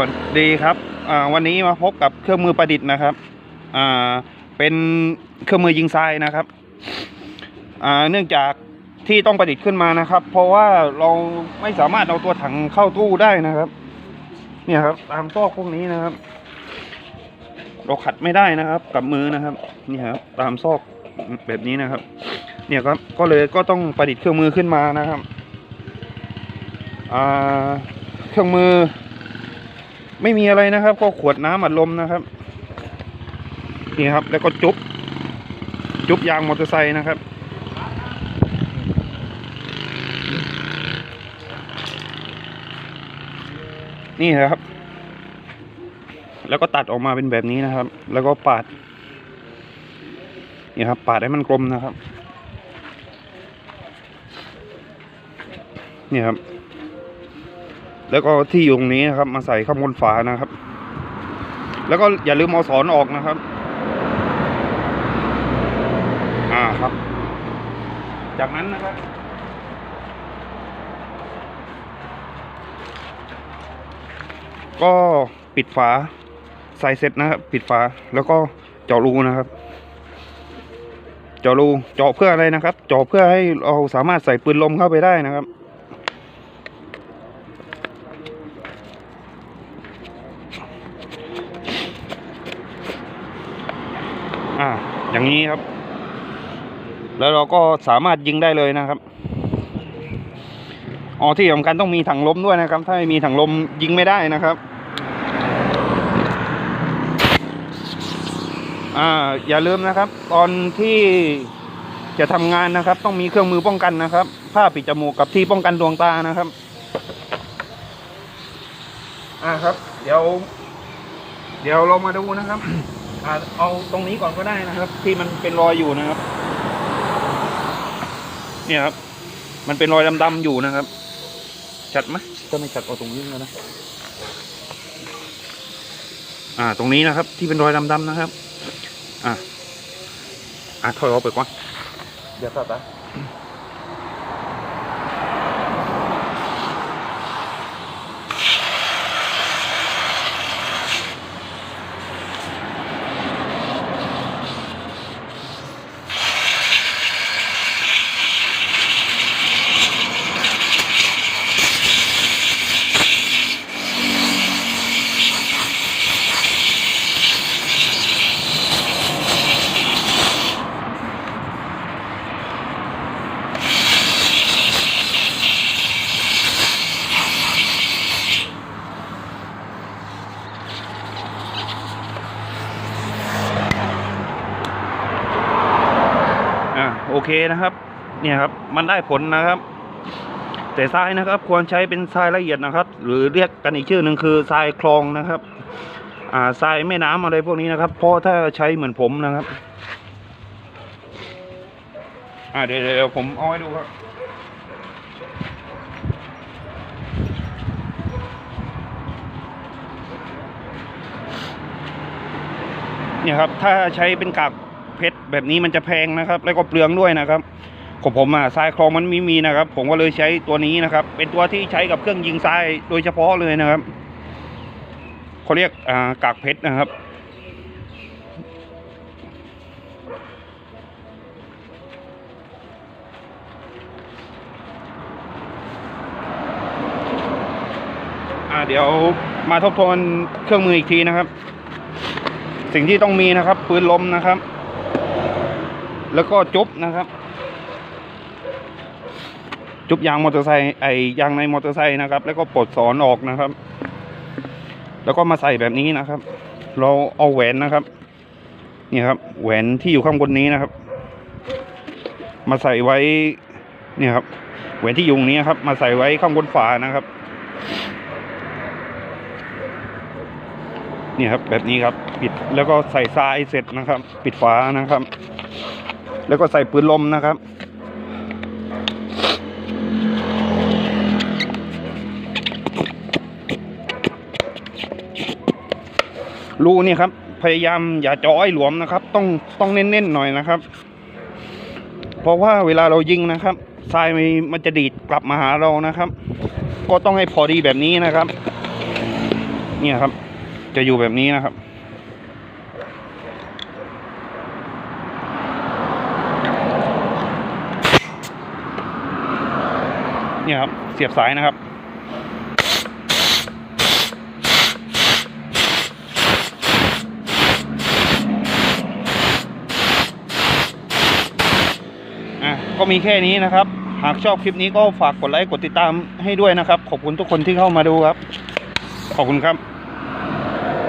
วัสดีครับวันนี้มาพบกับเครื่องมือประดิษฐ์นะครับเป็นเครื่องมือยิงทรายนะครับเนื่องจากที่ต้องประดิษฐ์ขึ้นมานะครับ เพราะว่าเราไม่สามารถเอาตัวถังเข้าตู้ได้นะครับ เนี่ยครับ ตามซอกพวกนี้นะครับ เราขัดไม่ได้นะครับ กับมือนะครับนี่ครับตามซอกแบบนี้นะครับ เนี่ยครับก็เลยก็ต้องประดิษฐ์เครื่องมือขึ้นมานะครับเครื่องมือ ไม่มีอะไรนะครับ ก็ขวดน้ำอัดลมนะครับ นี่ครับ แล้วก็จุ๊บจุ๊บยางมอเตอร์ไซค์นะครับนี่นะครับ แล้วก็ตัดออกมาเป็นแบบนี้นะครับ แล้วก็ปาด นี่ครับ ปาดให้มันกลมนะครับ นี่ครับ แล้วก็ที่อยู่ตรงนี้นะครับ มาใส่ข้างบนฝานะครับ แล้วก็อย่าลืมเอาสอนออกนะครับ อ่าครับ จากนั้นนะครับก็ปิดฝาใส่เสร็จนะครับ ปิดฝาแล้วก็เจาะรูนะครับ เจาะรูเจาะเพื่ออะไรนะครับ เจาะเพื่อให้เราสามารถใส่ปืนลมเข้าไปได้นะครับ อ่า อย่างนี้ครับ แล้วเราก็สามารถยิงได้เลยนะครับอ๋อที่สำคัญต้องมีถังลมด้วยนะครับ ถ้าไม่มีถังลมยิงไม่ได้นะครับ อ่า อย่าลืมนะครับ ตอนที่จะทำงานนะครับ ต้องมีเครื่องมือป้องกันนะครับ ผ้าปิดจมูกกับที่ป้องกันดวงตานะครับ อ่าครับ เดี๋ยว เดี๋ยวเรามาดูนะครับ เอาตรงนี้ก่อนก็ได้นะครับ ที่มันเป็นรอยอยู่นะครับ เนี่ยครับ มันเป็นรอยดำๆอยู่นะครับ ชัดไหมถ้าไม่ชัดเอาตรงนี้แล้วนะอ่า ตรงนี้นะครับ ที่เป็นรอยดำๆนะครับ อ่าอ่าถอยออกไปก่อนเดี๋ยวตัดนะ โอเคนะครับ เนี่ยครับ มันได้ผลนะครับ แต่ทรายนะครับ ควรใช้เป็นทรายละเอียดนะครับ หรือเรียกกันอีกชื่อหนึ่งคือทรายคลองนะครับ อ่าทรายแม่น้ำอะไรพวกนี้นะครับเพราะถ้าใช้เหมือนผมนะครับ อ่าเดี๋ยวเดี๋ยวผมเอาให้ดูครับเนี่ยครับ ถ้าใช้เป็นกาก แบบนี้มันจะแพงนะครับ แล้วก็เปลืองด้วยนะครับของผมอะทรายคลองมันไม่มีนะครับ ผมก็เลยใช้ตัวนี้นะครับ เป็นตัวที่ใช้กับเครื่องยิงทรายโดยเฉพาะเลยนะครับเขาเรียกอ่ากากเพชรนะครับอ่าเดี๋ยวมาทบทวนเครื่องมืออีกทีนะครับ สิ่งที่ต้องมีนะครับปืนลมนะครับ แล้วก็จุบนะครับ จุบยางมอเตอร์ไซค์ไอยางในมอเตอร์ไซค์นะครับ แล้วก็ปลดสอนออกนะครับ แล้วก็มาใส่แบบนี้นะครับ เราเอาแหวนนะครับ นี่ครับ แหวนที่อยู่ข้างบนนี้นะครับ มาใส่ไว้นี่ครับแหวนที่อยู่ตรงนี้ครับ มาใส่ไว้ข้างบนฝานะครับนี่ครับแบบนี้ครับ ปิดแล้วก็ใส่ทรายเสร็จนะครับ ปิดฝานะครับ แล้วก็ใส่ปืนลมนะครับ รูนี่ครับ พยายามอย่าจาะให้หลวมนะครับ ต้องต้องเน้นๆหน่อยนะครับ เพราะว่าเวลาเรายิงนะครับทรายมันจะดีดกลับมาหาเรานะครับ ก็ต้องให้พอดีแบบนี้นะครับ เนี่ยครับ จะอยู่แบบนี้นะครับ เนี่ยครับ เสียบสายนะครับ อะ ก็มีแค่นี้นะครับ หากชอบคลิปนี้ก็ฝากกดไลค์ กดติดตามให้ด้วยนะครับ ขอบคุณทุกคนที่เข้ามาดูครับ ขอบคุณครับ